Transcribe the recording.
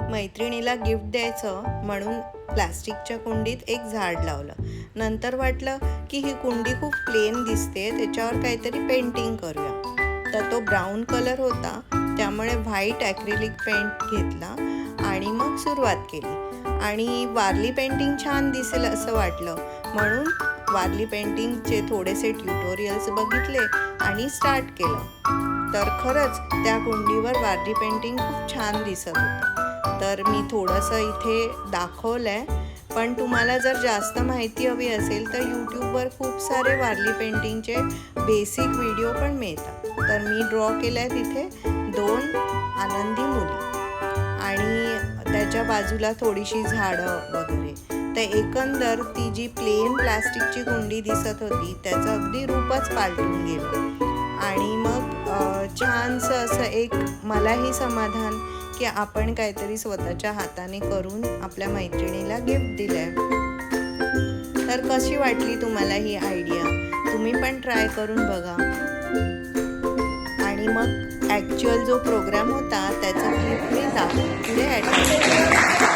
मैत्रिणीला गिफ्ट द्यायचं म्हणून प्लास्टिकच्या कुंडीत एक झाड लावलं. नंतर वाटलं की ही कुंडी खूप प्लेन दिसते त्याच्यावर काहीतरी पेंटिंग करूया. तर तो ब्राऊन कलर होता त्यामुळे व्हाईट ॲक्रिलिक पेंट घेतला आणि मग सुरुवात केली. आणि वारली पेंटिंग छान दिसेल असं वाटलं. म्हणून वारली पेंटिंगचे थोडेसे ट्युटोरियल्स बघितले आणि स्टार्ट केलं. तर खरंच त्या कुंडीवर वारली पेंटिंग खूप छान दिसत होतं. तर मी थोडंसं इथे दाखवलं आहे पण तुम्हाला जर जास्त माहिती हवी असेल तर यूट्यूबवर खूप सारे वारली पेंटिंगचे बेसिक व्हिडिओ पण मिळतात. तर मी ड्रॉ केलं आहे तिथे दोन आनंदी मुली आणि त्याच्या बाजूला थोडीशी झाडं वगैरे. तर एकंदर ती जी प्लेन प्लास्टिकची कुंडी दिसत होती त्याचं अगदी रूपच पालटून गेलं. आणि मग छानसं असं एक मलाही समाधान की आपण काहीतरी स्वतःच्या हाताने करून आपल्या मैत्रिणीला गिफ्ट दिलं तर कशी वाटली तुम्हाला ही आयडिया तुम्ही पण ट्राय करून बघा. आणि मग ॲक्च्युअल जो प्रोग्राम होता त्याचा क्लिप मी दाखवून पुढे ॲड